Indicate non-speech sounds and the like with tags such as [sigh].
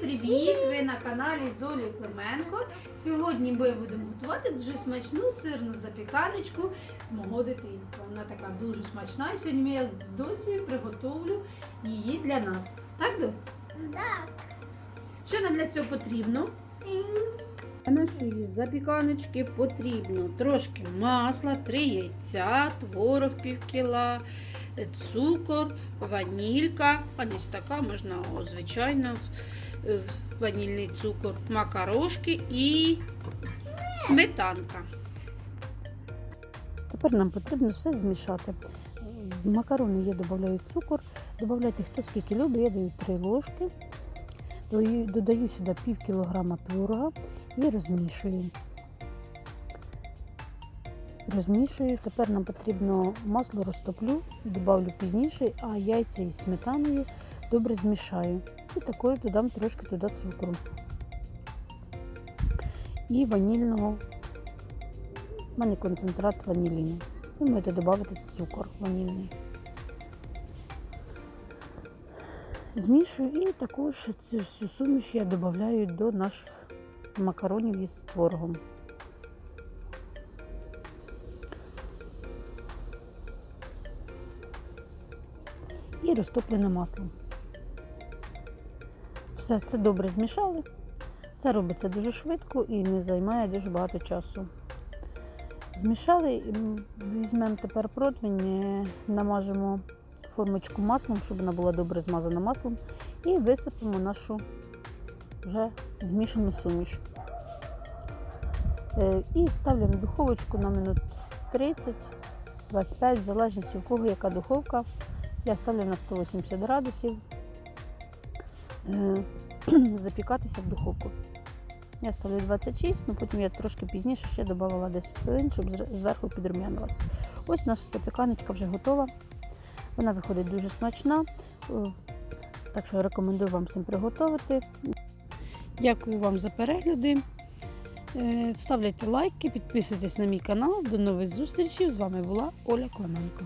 привіт! Ви на каналі Золі Клименко. Сьогодні ми будемо готувати дуже смачну сирну запіканочку з мого дитинства. Вона така дуже смачна. І сьогодні я з доцею приготовлю її для нас. Так, До? Так. Що нам для цього потрібно? Для нашої запіканочки потрібно трошки масла, 3 яйця, творог пів кіла, цукор, ванілька, а не така, можна звичайно ванільний цукор, макарошки і сметанка. Тепер нам потрібно все змішати. В макарони я додаю цукор, додавайте хто скільки любить, я даю 3 ложки. Додаю, сюди пів кілограма творога і розмішую. Розмішую. Тепер нам потрібно масло розтоплю, додавлю пізніше, а яйця із сметаною добре змішаю. І також додам трошки туди цукру. І ванільного у мене концентрат ваніліну. Ви можете додати цукор ванільний. Змішую і також цю всю суміш я додаю до наших макаронів із творогом. І розтоплене масло. Все це добре змішали. Це робиться дуже швидко і не займає дуже багато часу. Змішали, візьмемо тепер противень, намажемо формочку маслом, щоб вона була добре змазана маслом, і висипемо нашу вже змішану суміш. Е, І ставимо духовочку на минут 30-25, в залежності у кого яка духовка. Я ставлю на 180 градусів [clears throat] запікатися в духовку. Я ставлю 26, ну потім я трошки пізніше ще додавала 10 хвилин, щоб зверху підрум'янилася. Ось наша запіканочка вже готова. Вона виходить дуже смачна. Е, Так що рекомендую вам всім приготувати. Дякую вам за перегляди. Е, Ставляйте лайки, підписуйтесь на мій канал. До нових зустрічей. З вами була Оля Клименко.